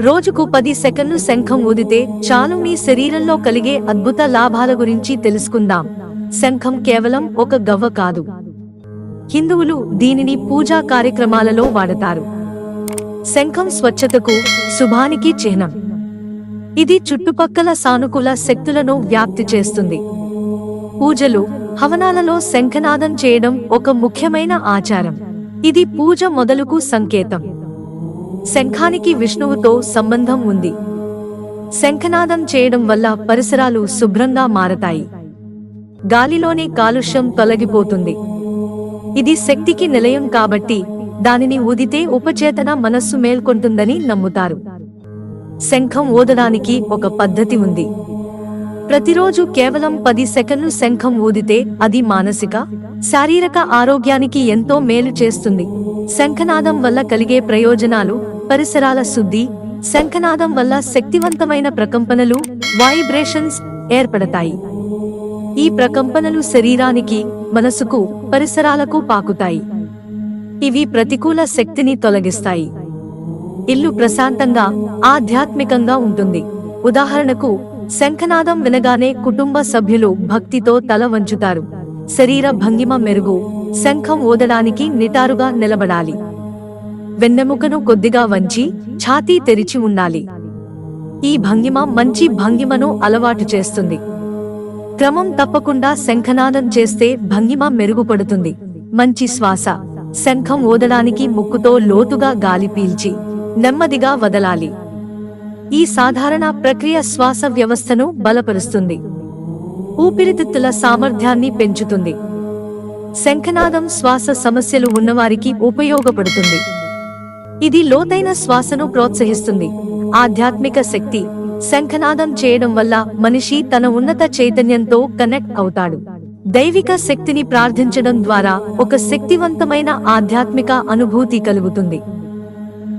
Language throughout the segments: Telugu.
రోజుకు పది సెకన్లు శంఖం ఊదితే చాలు మీ శరీరంలో కలిగే అద్భుత లాభాల గురించి తెలుసుకుందాం. శంఖం కేవలం ఒక గవ్వ కాదు. హిందువులు దీనిని పూజా కార్యక్రమాలలో వాడతారు. శంఖం స్వచ్ఛతకు శుభానికి చిహ్నం. ఇది చుట్టుపక్కల సానుకూల శక్తులను వ్యాప్తి చేస్తుంది. పూజలు హవనాలలో శంఖనాదం చేయడం ఒక ముఖ్యమైన ఆచారం. ఇది పూజ మొదలుకు సంకేతం. శంఖానికి విష్ణువుతో సంబంధం ఉంది. శంఖనాదం చేయడం వల్ల పరిసరాలు శుభ్రంగా మారతాయి. గాలిలోని కాలుష్యం తొలగిపోతుంది. ఇది శక్తికి నిలయం కాబట్టి దానిని ఊదితే ఉపచేతన మనస్సు మేల్కొంటుందని నమ్ముతారు. శంఖం ఊదడానికి ఒక పద్ధతి ఉంది. ప్రతిరోజు కేవలం పది సెకండ్లు శంఖం ఊదితే అది మానసిక శారీరక ఆరోగ్యానికి ఎంతో మేలు చేస్తుంది. శంఖనాదం వల్ల కలిగే ప్రయోజనాలు పరిసరాల శుద్ధి శంఖనాదం వల్ల శక్తివంతమైన ప్రకంపనలు వైబ్రేషన్స్ ఏర్పడతాయి. ఈ ప్రకంపనలు శరీరానికి మనసుకు పరిసరాలకు పాకుతాయి. ఇవి ప్రతికూల శక్తిని తొలగిస్తాయి. ఇల్లు ప్రశాంతంగా ఆధ్యాత్మికంగా ఉంటుంది. ఉదాహరణకు శంఖనాదం వినగానే కుటుంబ సభ్యులు భక్తితో తల వంచుతారు. శరీర భంగిమ మెరుగు శంఖం ఓదడానికి నిటారుగా నిలబడాలి. వెన్నెముకను కొద్దిగా వంచి ఛాతీ తెరిచి ఉండాలి. ఈ భంగిమ మంచి భంగిమను అలవాటు చేస్తుంది. క్రమం తప్పకుండా శంఖనాదం చేస్తే భంగిమ మెరుగుపడుతుంది. మంచి శ్వాస శంఖం ఓదడానికి ముక్కుతో లోతుగా గాలి పీల్చి నెమ్మదిగా వదలాలి. ఈ సాధారణ ప్రక్రియ శ్వాస వ్యవస్థను బలపరుస్తుంది. ఊపిరితిత్తుల సామర్థ్యాన్ని పెంచుతుంది. శంఖనాదం శ్వాస సమస్యలు ఉన్నవారికి ఉపయోగపడుతుంది. ఇది లోతైన శ్వాసను ప్రోత్సహిస్తుంది. ఆధ్యాత్మిక శక్తి శంఖనాదం చేయడం వల్ల మనిషి తన ఉన్నత చైతన్యంతో కనెక్ట్ అవుతాడు. దైవిక శక్తిని ప్రార్థించడం ద్వారా ఒక శక్తివంతమైన ఆధ్యాత్మిక అనుభూతి కలుగుతుంది.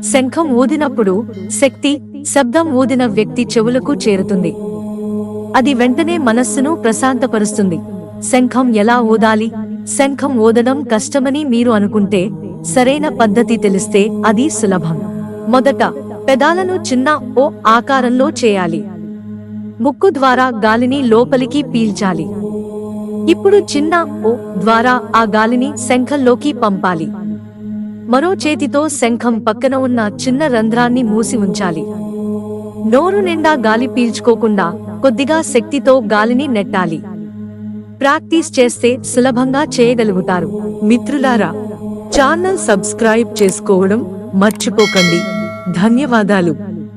శంఖం ఊదినప్పుడు శక్తి శబ్దం ఊదిన వ్యక్తి చెవులకు చేరుతుంది. అది వెంటనే మనస్సును ప్రశాంతపరుస్తుంది. శంఖం ఎలా ఊదాలి? శంఖం ఊదడం కష్టమని మీరు అనుకుంటే సరైన పద్ధతి తెలిస్తే అది సులభం. మొదట పెదాలను చిన్న ఓ ఆకారంలో చేయాలి. ముక్కు ద్వారా గాలిని లోపలికి పీల్చాలి. ఇప్పుడు చిన్న ఓ ద్వారా ఆ గాలిని శంఖంలోకి పంపాలి. మరో చేతితో శంఖం పక్కన ఉన్న చిన్న రంధ్రాన్ని మూసి ఉంచాలి. నోరు నిండా గాలి పీల్చుకోకుండా కొద్దిగా శక్తితో గాలిని నెట్టాలి. ప్రాక్టీస్ చేస్తే సులభంగా చేయగలుగుతారు. మిత్రులారా ఛానల్ సబ్స్క్రైబ్ చేసుకోవడం మర్చిపోకండి. ధన్యవాదాలు.